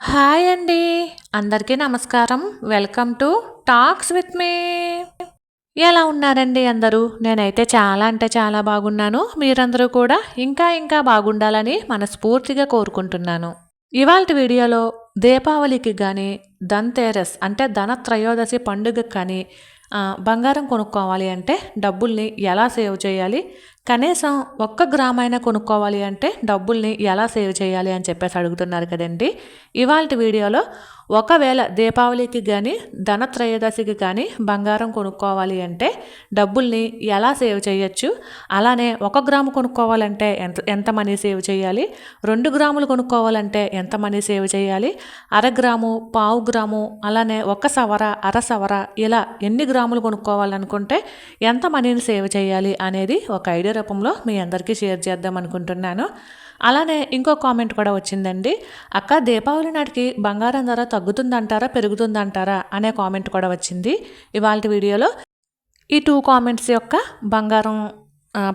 Hi అండి. అందరికీ నమస్కారం. Welcome to talks with me. ఎలా ఉన్నారండి అందరూ? నేనైతే చాలా అంటే చాలా బాగున్నాను. మీరందరూ కూడా ఇంకా ఇంకా బాగుండాలని మనస్ఫూర్తిగా కోరుకుంటున్నాను. ఇవాళ వీడియోలో దీపావళికి కానీ ధన్తేరస్ అంటే ధన త్రయోదశి పండుగ కానీ బంగారం కొనుక్కోవాలి అంటే డబ్బుల్ని ఎలా సేవ్ చేయాలి? కనీసం ఒక్క గ్రామైనా కొనుక్కోవాలి అంటే డబ్బుల్ని ఎలా సేవ్ చేయాలి అని చెప్పేసి అడుగుతున్నారు కదండి. ఇవాళ వీడియోలో ఒకవేళ దీపావళికి కానీ ధనత్రయోదశికి కానీ బంగారం కొనుక్కోవాలి అంటే డబ్బుల్ని ఎలా సేవ్ చేయొచ్చు? అలానే ఒక గ్రాము కొనుక్కోవాలంటే ఎంత ఎంత మనీ సేవ్ చేయాలి? రెండు గ్రాములు కొనుక్కోవాలంటే ఎంత మనీ సేవ్ చేయాలి? అర గ్రాము పావు గ్రాము అలానే ఒక సవర అర సవర ఇలా ఎన్ని గ్రాములు కొనుక్కోవాలనుకుంటే ఎంత మనీని సేవ్ చేయాలి అనేది ఒక ఐడియా రూపంలో మీ అందరికీ షేర్ చేద్దాం అనుకుంటున్నాను. అలానే ఇంకో కామెంట్ కూడా వచ్చిందండి. అక్క దీపావళి నాటికి బంగారం ధర తగ్గుతుందంటారా పెరుగుతుందంటారా? అనే కామెంట్ కూడా వచ్చింది. ఇవాళ వీడియోలో ఈ టూ కామెంట్స్ యొక్క బంగారం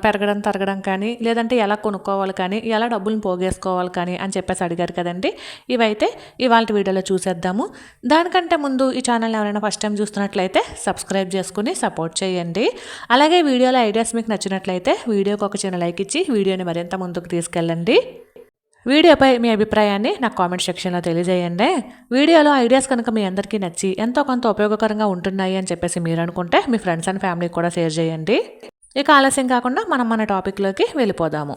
పెరగడం తరగడం కానీ లేదంటే ఎలా కొనుక్కోవాలి కానీ ఎలా డబ్బులను పోగేసుకోవాలి కానీ అని చెప్పేసి అడిగారు కదండి. ఇవైతే ఇవాళ వీడియోలో చూసేద్దాము. దానికంటే ముందు ఈ ఛానల్ ఎవరైనా ఫస్ట్ టైం చూస్తున్నట్లయితే సబ్స్క్రైబ్ చేసుకుని సపోర్ట్ చేయండి. అలాగే వీడియోలో ఐడియాస్ మీకు నచ్చినట్లయితే వీడియోకి ఒక చిన్న లైక్ ఇచ్చి వీడియోని మరింత ముందుకు తీసుకెళ్ళండి. వీడియోపై మీ అభిప్రాయాన్ని నాకు కామెంట్ సెక్షన్లో తెలియజేయండి. వీడియోలో ఐడియాస్ కనుక మీ అందరికీ నచ్చి ఎంతో కొంత ఉపయోగకరంగా ఉంటున్నాయి అని చెప్పేసి మీరు అనుకుంటే మీ ఫ్రెండ్స్ అండ్ ఫ్యామిలీకి కూడా షేర్ చేయండి. ఇక ఆలస్యం కాకుండా మనం మన టాపిక్లోకి వెళ్ళిపోదాము.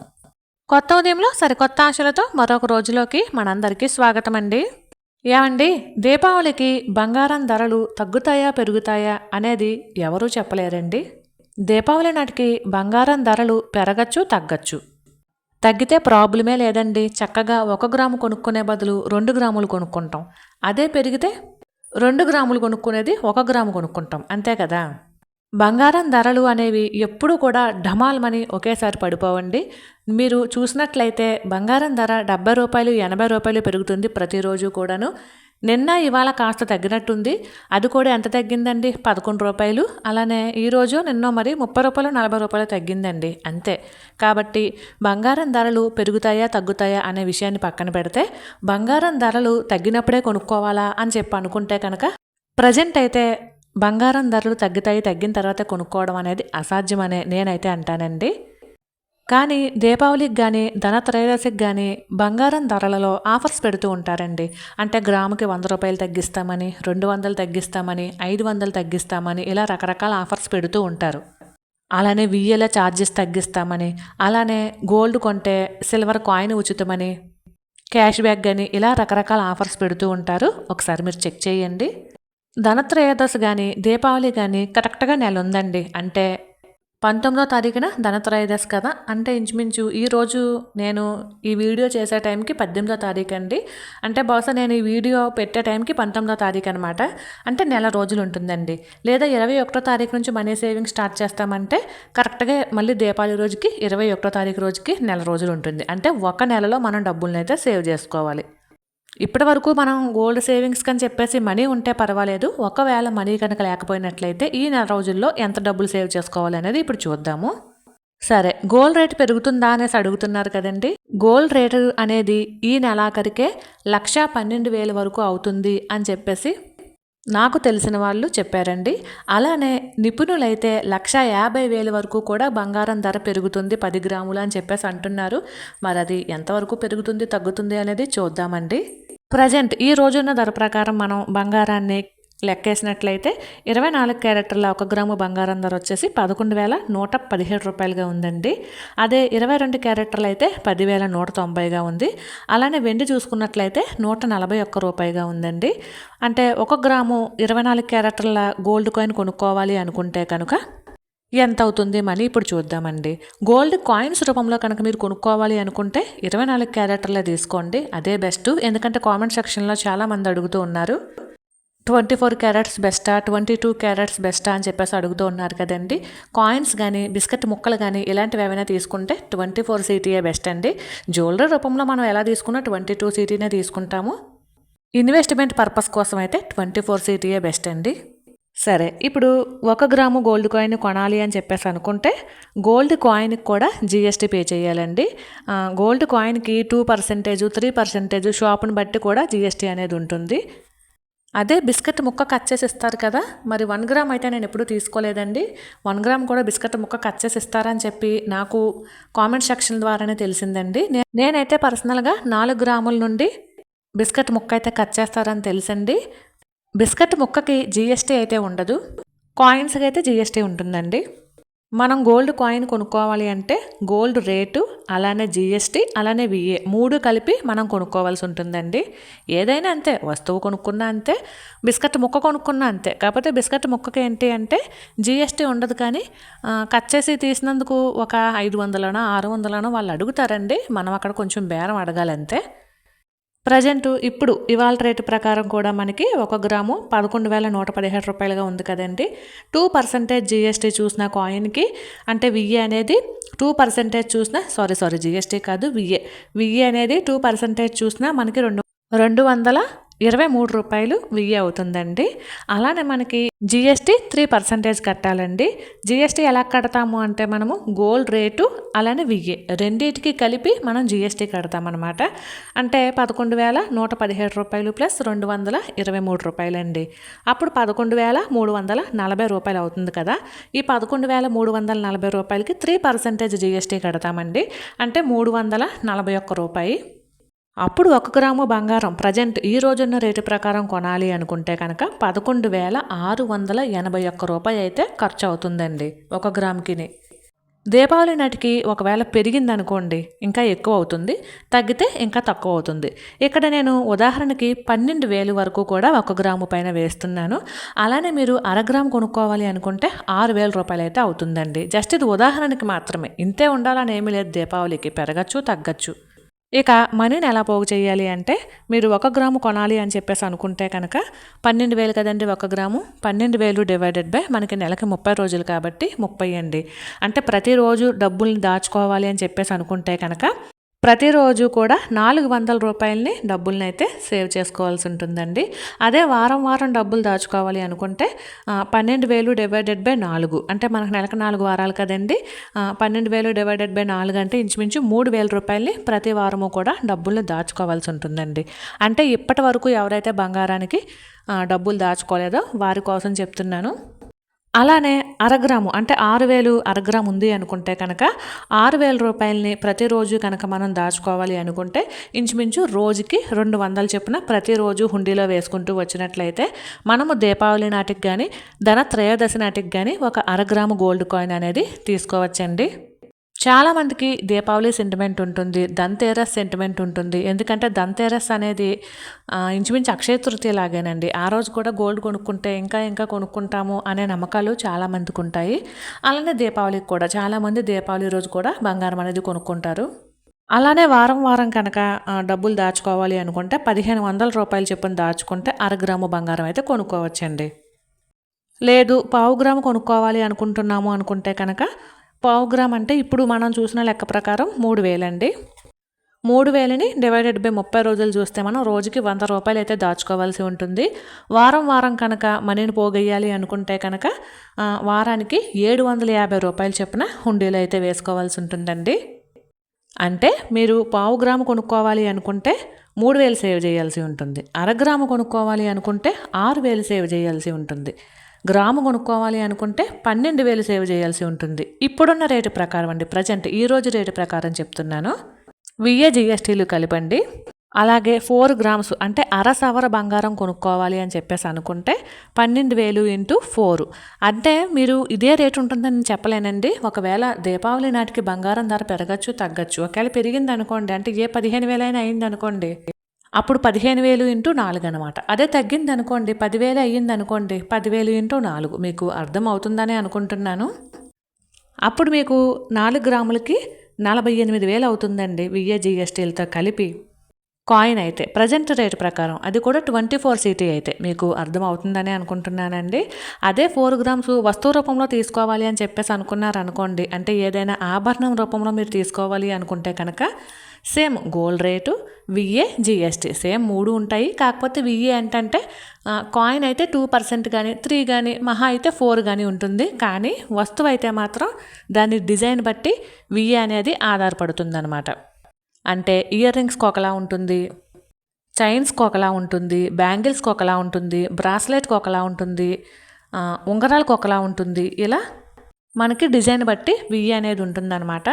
కొత్త ఉదయంలో సరికొత్త ఆశలతో మరొక రోజులోకి మనందరికీ స్వాగతం అండి ఏమండి దీపావళికి బంగారం ధరలు తగ్గుతాయా పెరుగుతాయా అనేది ఎవరూ చెప్పలేరండి. దీపావళి నాటికి బంగారం ధరలు పెరగచ్చు తగ్గచ్చు. తగ్గితే ప్రాబ్లమే లేదండి. చక్కగా ఒక గ్రాము కొనుక్కునే బదులు రెండు గ్రాములు కొనుక్కుంటాం. అదే పెరిగితే రెండు గ్రాములు కొనుక్కునేది ఒక గ్రాము కొనుక్కుంటాం. అంతే కదా? బంగారం ధరలు అనేవి ఎప్పుడూ కూడా ఢమాల్మని ఒకేసారి పడిపోవండి. మీరు చూసినట్లయితే బంగారం ధర డెబ్బై రూపాయలు ఎనభై రూపాయలు పెరుగుతుంది ప్రతిరోజు కూడాను. నిన్న ఇవాళ కాస్త తగ్గినట్టుంది. అది కూడా ఎంత తగ్గిందండి? పదకొండు రూపాయలు. అలానే ఈరోజు నిన్నో మరి ముప్పై రూపాయలు నలభై రూపాయలు తగ్గిందండి. అంతే. కాబట్టి బంగారం ధరలు పెరుగుతాయా తగ్గుతాయా అనే విషయాన్ని పక్కన పెడితే బంగారం ధరలు తగ్గినప్పుడే కొనుక్కోవాలా అని చెప్పి అనుకుంటే కనుక ప్రజెంట్ అయితే బంగారం ధరలు తగ్గుతాయి తగ్గిన తర్వాత కొనుక్కోవడం అనేది అసాధ్యమనే నేనైతే అంటానండి. కానీ దీపావళికి కానీ ధన త్రయోదశికి కానీ బంగారం ధరలలో ఆఫర్స్ పెడుతూ ఉంటారండి. అంటే గ్రాముకి వంద రూపాయలు తగ్గిస్తామని రెండు వందలు తగ్గిస్తామని ఐదు వందలు తగ్గిస్తామని ఇలా రకరకాల ఆఫర్స్ పెడుతూ ఉంటారు. అలానే వియ్యల ఛార్జెస్ తగ్గిస్తామని అలానే గోల్డ్ కొంటే సిల్వర్ కాయిన్ ఉచితమని క్యాష్ బ్యాక్ కానీ ఇలా రకరకాల ఆఫర్స్ పెడుతూ ఉంటారు. ఒకసారి మీరు చెక్ చేయండి. ధనత్రయోదశి కానీ దీపావళి కానీ కరెక్ట్గా నెల ఉందండి అంటే పంతొమ్మిదో తారీఖున ధనత్రయోదశి కదా. అంటే ఇంచుమించు ఈ రోజు నేను ఈ వీడియో చేసే టైంకి పద్దెనిమిదో తారీఖు అండి. అంటే బహుశా నేను ఈ వీడియో పెట్టే టైంకి పంతొమ్మిదో తారీఖు అనమాట అంటే నెల రోజులు ఉంటుందండి లేదా ఇరవై ఒకటో తారీఖు నుంచి మనీ సేవింగ్ స్టార్ట్ చేస్తామంటే కరెక్ట్గా మళ్ళీ దీపావళి రోజుకి ఇరవై ఒకటో తారీఖు రోజుకి నెల రోజులు ఉంటుంది అంటే ఒక నెలలో మనం డబ్బులను అయితే సేవ్ చేసుకోవాలి. ఇప్పటి వరకు మనం గోల్డ్ సేవింగ్స్ కని చెప్పేసి మనీ ఉంటే పర్వాలేదు. ఒకవేళ మనీ కనుక లేకపోయినట్లయితే ఈ నెల రోజుల్లో ఎంత డబ్బులు సేవ్ చేసుకోవాలి అనేది ఇప్పుడు చూద్దాము. సరే గోల్డ్ రేట్ పెరుగుతుందా అనేసి అడుగుతున్నారు కదండి. గోల్డ్ రేటు అనేది ఈ నెలాఖరికే లక్ష పన్నెండు వేల వరకు అవుతుంది అని చెప్పేసి నాకు తెలిసిన వాళ్ళు చెప్పారండి. అలానే నిపుణులైతే లక్ష యాభై వేల వరకు కూడా బంగారం ధర పెరుగుతుంది పది గ్రాములు అని చెప్పేసి అంటున్నారు. మరి అది ఎంతవరకు పెరుగుతుంది తగ్గుతుంది అనేది చూద్దామండి. ప్రజెంట్ ఈ రోజున్న ధర ప్రకారం మనం బంగారాన్ని లెక్కేసినట్లయితే ఇరవై నాలుగు క్యారెక్టర్ల ఒక గ్రాము బంగారం ధర వచ్చేసి పదకొండు వేల నూట పదిహేడు రూపాయలుగా ఉందండి. అదే ఇరవై రెండు క్యారెక్టర్లు అయితే పదివేల నూట తొంభైగా ఉంది. అలానే వెండి చూసుకున్నట్లయితే నూట నలభై ఒక్క రూపాయిగా ఉందండి. అంటే ఒక గ్రాము ఇరవై నాలుగు క్యారెట్ల గోల్డ్ కాయిన్ కొనుక్కోవాలి అనుకుంటే కనుక ఎంత అవుతుంది మనీ ఇప్పుడు చూద్దామండి. గోల్డ్ కాయిన్స్ రూపంలో కనుక మీరు కొనుక్కోవాలి అనుకుంటే ఇరవై నాలుగు క్యారెక్టర్లే తీసుకోండి. అదే బెస్ట్. ఎందుకంటే కామెంట్ సెక్షన్లో చాలామంది అడుగుతూ ఉన్నారు. ట్వంటీ ఫోర్ క్యారెట్స్ బెస్టా? ట్వంటీ టూ క్యారెట్స్ బెస్టా అని చెప్పేసి అడుగుతూ ఉన్నారు కదండి. కాయిన్స్ కానీ బిస్కెట్ ముక్కలు కానీ ఇలాంటివి ఏమైనా తీసుకుంటే ట్వంటీ ఫోర్ సీటీయే బెస్ట్ అండి. జ్యువెలరీ రూపంలో మనం ఎలా తీసుకున్నా ట్వంటీ టూ సీటీనే తీసుకుంటాము. ఇన్వెస్ట్మెంట్ పర్పస్ కోసం అయితే ట్వంటీ ఫోర్ సీటీయే బెస్ట్ అండి. సరే ఇప్పుడు ఒక గ్రాము గోల్డ్ కాయిన్ కొనాలి అని చెప్పేసి అనుకుంటే గోల్డ్ కాయిన్కి కూడా జిఎస్టీ పే చేయాలండి. గోల్డ్ కాయిన్కి టూ పర్సెంటేజ్ త్రీ పర్సెంటేజ్ షాప్ని బట్టి కూడా జిఎస్టీ అనేది ఉంటుంది. అదే బిస్కెట్ ముక్క కట్ చేసి ఇస్తారు కదా మరి వన్ గ్రామ్ అయితే నేను ఎప్పుడూ తీసుకోలేదండి. వన్ గ్రామ్ కూడా బిస్కెట్ ముక్క కట్ చేసి ఇస్తారని చెప్పి నాకు కామెంట్ సెక్షన్ ద్వారానే తెలిసిందండి. నేనైతే పర్సనల్గా నాలుగు గ్రాముల నుండి బిస్కెట్ ముక్క అయితే కట్ చేస్తారని తెలుసండి బిస్కెట్ ముక్కకి జీఎస్టీ అయితే ఉండదు. కాయిన్స్కి అయితే జీఎస్టీ ఉంటుందండి. మనం గోల్డ్ కాయిన్ కొనుక్కోవాలి అంటే గోల్డ్ రేటు అలానే జీఎస్టీ అలానే విఏ మూడు కలిపి మనం కొనుక్కోవాల్సి ఉంటుందండి. ఏదైనా అంతే వస్తువు కొనుక్కున్నా అంతే బిస్కెట్ ముక్క కొనుక్కున్నా అంతే. కాకపోతే బిస్కెట్ ముక్కకి ఏంటి అంటే జీఎస్టీ ఉండదు కానీ కట్ చేసి తీసినందుకు ఒక ఐదు వందలనో ఆరు వందలనో వాళ్ళు అడుగుతారండి. మనం అక్కడ కొంచెం బేరం అడగాలంతే. ప్రజెంట్ ఇప్పుడు ఇవాళ రేటు ప్రకారం కూడా మనకి ఒక గ్రాము పదకొండు వేల నూట పదిహేడు రూపాయలుగా ఉంది కదండి. టూ పర్సెంటేజ్ జిఎస్టీ చూసిన కాయిన్కి అంటే విఏ అనేది టూ పర్సెంటేజ్ చూసిన సారీ సారీ జిఎస్టీ కాదు విఏ విఏ అనేది టూ పర్సెంటేజ్ చూసినా మనకి రెండు రెండు వందల ఇరవై మూడు రూపాయలు వెయ్యి అవుతుందండి. అలానే మనకి జిఎస్టీ త్రీ పర్సెంటేజ్ కట్టాలండి. జిఎస్టీ ఎలా కడతాము అంటే మనము గోల్డ్ రేటు అలానే వెయ్యి. రెండింటికి కలిపి మనం జిఎస్టీ కడతామన్నమాట. అంటే పదకొండు వేల నూట పదిహేడు రూపాయలు ప్లస్ రెండు వందల ఇరవై మూడు రూపాయలండి. అప్పుడు పదకొండు వేల మూడు వందల నలభై రూపాయలు అవుతుంది కదా. ఈ పదకొండు వేల మూడు వందల నలభై రూపాయలకి త్రీ పర్సెంటేజ్ జిఎస్టీ కడతామండి. అంటే మూడు వందల నలభై ఒక్క రూపాయి. అప్పుడు ఒక గ్రాము బంగారం ప్రజెంట్ ఈ రోజున్న రేటు ప్రకారం కొనాలి అనుకుంటే కనుక పదకొండు వేల ఆరు వందల ఎనభై ఒక్క రూపాయి అయితే ఖర్చు అవుతుందండి ఒక గ్రాముకిని. దీపావళి నాటికి ఒకవేళ పెరిగిందనుకోండి ఇంకా ఎక్కువ అవుతుంది తగ్గితే ఇంకా తక్కువ అవుతుంది ఇక్కడ నేను ఉదాహరణకి పన్నెండు వేలు వరకు కూడా ఒక గ్రాము పైన వేస్తున్నాను. అలానే మీరు అర గ్రామ్ కొనుక్కోవాలి అనుకుంటే ఆరు వేల రూపాయలు అయితే అవుతుందండి. జస్ట్ ఇది ఉదాహరణకి మాత్రమే. ఇంతే ఉండాలని ఏమీ లేదు. దీపావళికి పెరగచ్చు తగ్గచ్చు. ఇక మనీని ఎలా పోగు చేయాలి అంటే మీరు ఒక గ్రాము కొనాలి అని చెప్పేసి అనుకుంటే కనుక పన్నెండు వేలు కదండి ఒక గ్రాము? పన్నెండు వేలు డివైడెడ్ బై మనకి నెలకి ముప్పై రోజులు కాబట్టి ముప్పై అండి. అంటే ప్రతిరోజు డబ్బుల్ని దాచుకోవాలి అని చెప్పేసి అనుకుంటే కనుక ప్రతిరోజు కూడా నాలుగు వందల రూపాయలని డబ్బుల్ని అయితే సేవ్ చేసుకోవాల్సి ఉంటుందండి అదే వారం వారం డబ్బులు దాచుకోవాలి అనుకుంటే పన్నెండు వేలు డివైడెడ్ బై నాలుగు. అంటే మనకు నెలకు నాలుగు వారాలు కదండి. పన్నెండు వేలు డివైడెడ్ బై నాలుగు అంటే ఇంచుమించు మూడు వేల రూపాయలని ప్రతి వారము కూడా డబ్బుల్ని దాచుకోవాల్సి ఉంటుందండి అంటే ఇప్పటి వరకు ఎవరైతే బంగారానికి డబ్బులు దాచుకోలేదో వారి కోసం చెప్తున్నాను. అలానే అరగ్రాము అంటే ఆరు వేలు అరగ్రాము ఉంది అనుకుంటే కనుక ఆరు వేల రూపాయలని ప్రతిరోజు కనుక మనం దాచుకోవాలి అనుకుంటే ఇంచుమించు రోజుకి రెండు వందలు చొప్పున ప్రతిరోజు హుండీలో వేసుకుంటూ వచ్చినట్లయితే మనము దీపావళి నాటికి కానీ ధన త్రయోదశి నాటికి కానీ ఒక అరగ్రాము గోల్డ్ కాయిన్ అనేది తీసుకోవచ్చండి. చాలామందికి దీపావళి సెంటిమెంట్ ఉంటుంది దంతేరస్ సెంటిమెంట్ ఉంటుంది. ఎందుకంటే దంతేరస్ అనేది ఇంచుమించు అక్షయ తృతీయ లాగేనండి. ఆ రోజు కూడా గోల్డ్ కొనుక్కుంటే ఇంకా ఇంకా కొనుక్కుంటాము అనే నమ్మకాలు చాలామందికి ఉంటాయి. అలానే దీపావళికి కూడా చాలామంది దీపావళి రోజు కూడా బంగారం అనేది కొనుక్కుంటారు. అలానే వారం వారం కనుక డబ్బులు దాచుకోవాలి అనుకుంటే పదిహేను వందల రూపాయలు చొప్పున దాచుకుంటే అర గ్రాము బంగారం అయితే కొనుక్కోవచ్చండి. లేదు పావు గ్రాము కొనుక్కోవాలి అనుకుంటున్నాము అనుకుంటే కనుక పావు గ్రామ్ అంటే ఇప్పుడు మనం చూసిన లెక్క ప్రకారం మూడు వేలండి. మూడు వేలని డివైడెడ్ బై ముప్పై రోజులు చూస్తే మనం రోజుకి వంద రూపాయలు అయితే దాచుకోవాల్సి ఉంటుంది. వారం వారం కనుక మనీని పోగేయాలి అనుకుంటే కనుక వారానికి ఏడు వందల యాభై రూపాయలు చొప్పున హుండీలో అయితే వేసుకోవాల్సి ఉంటుందండి. అంటే మీరు పావు గ్రాము కొనుక్కోవాలి అనుకుంటే మూడు వేలు సేవ్ చేయాల్సి ఉంటుంది. అర గ్రాము కొనుక్కోవాలి అనుకుంటే ఆరు వేలు సేవ్ చేయాల్సి ఉంటుంది. గ్రాము కొనుక్కోవాలి అనుకుంటే పన్నెండు వేలు సేవ్ చేయాల్సి ఉంటుంది. ఇప్పుడున్న రేటు ప్రకారం అండి ప్రజెంట్ ఈ రోజు రేటు ప్రకారం చెప్తున్నాను. విఏ జిఎస్టీలు కలిపండి. అలాగే ఫోర్ గ్రామ్స్ అంటే అర సవర బంగారం కొనుక్కోవాలి అని చెప్పేసి అనుకుంటే పన్నెండు వేలు ఇంటూ ఫోర్. అంటే మీరు ఇదే రేటు ఉంటుందని నేను చెప్పలేనండి. ఒకవేళ దీపావళి నాటికి బంగారం ధర పెరగచ్చు తగ్గచ్చు. ఒకవేళ పెరిగింది అనుకోండి అంటే ఏ పదిహేను వేలైనా అయింది అనుకోండి అప్పుడు పదిహేను వేలు ఇంటూ నాలుగు అనమాట అదే తగ్గింది అనుకోండి పదివేలు అయ్యింది అనుకోండి పదివేలు ఇంటూ నాలుగు. మీకు అర్థం అవుతుందని అనుకుంటున్నాను. అప్పుడు మీకు నాలుగు గ్రాములకి నలభై ఎనిమిది వేలు అవుతుందండి విఏ జిఎస్టీలతో కలిపి. కాయిన్ అయితే ప్రజెంట్ రేట్ ప్రకారం అది కూడా ట్వంటీ ఫోర్ సిటీ అయితే మీకు అర్థం అవుతుందని అనుకుంటున్నానండి. అదే ఫోర్ గ్రామ్స్ వస్తువు రూపంలో తీసుకోవాలి అని చెప్పేసి అనుకున్నారు అనుకోండి అంటే ఏదైనా ఆభరణం రూపంలో మీరు తీసుకోవాలి అనుకుంటే కనుక same gold rate VA GST same మూడు ఉంటాయి. కాకపోతే విఏ ఏంటంటే కాయిన్ అయితే టూ పర్సెంట్ కానీ త్రీ కానీ మహా అయితే ఫోర్ కానీ ఉంటుంది. కానీ వస్తువు అయితే మాత్రం దాని డిజైన్ బట్టి విఏ అనేది ఆధారపడుతుంది అనమాట అంటే ఇయర్ రింగ్స్కి ఒకలా ఉంటుంది చైన్స్కి ఒకలా ఉంటుంది బ్యాంగిల్స్కి ఒకలా ఉంటుంది బ్రాస్లెట్కి ఒకలా ఉంటుంది ఉంగరాలకు ఒకలా ఉంటుంది. ఇలా మనకి డిజైన్ బట్టి వియ్యి అనేది ఉంటుందన్నమాట.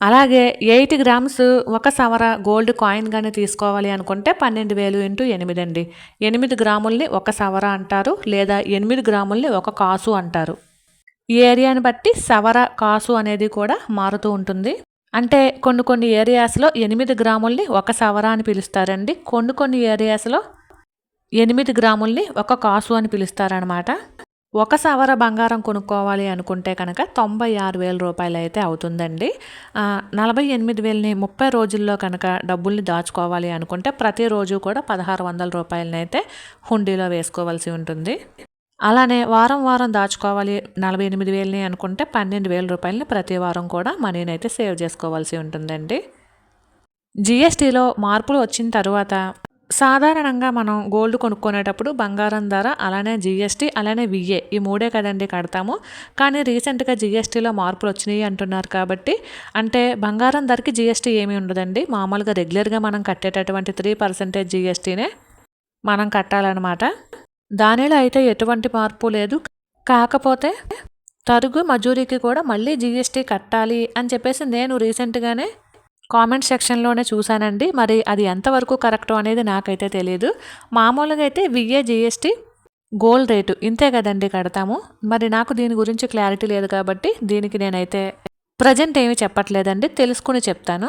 అలాగే ఎయిట్ గ్రామ్స్ ఒక సవర గోల్డ్ కాయిన్ కానీ తీసుకోవాలి అనుకుంటే పన్నెండు వేలు ఇంటూ ఎనిమిది అండి. ఎనిమిది గ్రాముల్ని ఒక సవర అంటారు లేదా ఎనిమిది గ్రాముల్ని ఒక కాసు అంటారు. ఈ ఏరియాని బట్టి సవర కాసు అనేది కూడా మారుతూ ఉంటుంది. అంటే కొన్ని కొన్ని ఏరియాస్లో ఎనిమిది గ్రాముల్ని ఒక సవర అని పిలుస్తారండి. కొన్ని కొన్ని ఏరియాస్లో ఎనిమిది గ్రాముల్ని ఒక కాసు అని పిలుస్తారనమాట. ఒక సవర బంగారం కొనుక్కోవాలి అనుకుంటే కనుక తొంభై ఆరు వేల రూపాయలు అయితే అవుతుందండి. నలభై ఎనిమిది వేలని ముప్పై రోజుల్లో కనుక డబ్బుల్ని దాచుకోవాలి అనుకుంటే ప్రతిరోజు కూడా పదహారు వందల రూపాయలనైతే హుండీలో వేసుకోవాల్సి ఉంటుంది. అలానే వారం వారం దాచుకోవాలి నలభై ఎనిమిది వేలని అనుకుంటే పన్నెండు వేల రూపాయలని ప్రతి వారం కూడా మనీని అయితే సేవ్ చేసుకోవాల్సి ఉంటుందండి. జిఎస్టీలో మార్పులు వచ్చిన తర్వాత సాధారణంగా మనం గోల్డ్ కొనుక్కునేటప్పుడు బంగారం ధర అలానే జిఎస్టీ అలానే విఏ ఈ మూడే కదండి కడతాము. కానీ రీసెంట్గా జిఎస్టీలో మార్పులు వచ్చినాయి అంటున్నారు కాబట్టి అంటే బంగారం ధరకి జిఎస్టీ ఏమీ ఉండదండి. మామూలుగా రెగ్యులర్గా మనం కట్టేటటువంటి త్రీ పర్సెంటేజ్ జిఎస్టీనే మనం కట్టాలన్నమాట. దానిలో అయితే ఎటువంటి మార్పు లేదు. కాకపోతే తరుగు మజూరీకి కూడా మళ్ళీ జీఎస్టీ కట్టాలి అని చెప్పేసి నేను రీసెంట్గానే కామెంట్ సెక్షన్లోనే చూశానండి. మరి అది ఎంతవరకు కరెక్ట్ అనేది నాకైతే తెలియదు మామూలుగా అయితే విఏ జీఎస్టీ గోల్డ్ రేటు ఇంతే కదండి కడతాము. మరి నాకు దీని గురించి క్లారిటీ లేదు కాబట్టి దీనికి నేనైతే ప్రజెంట్ ఏమీ చెప్పట్లేదండి. తెలుసుకుని చెప్తాను.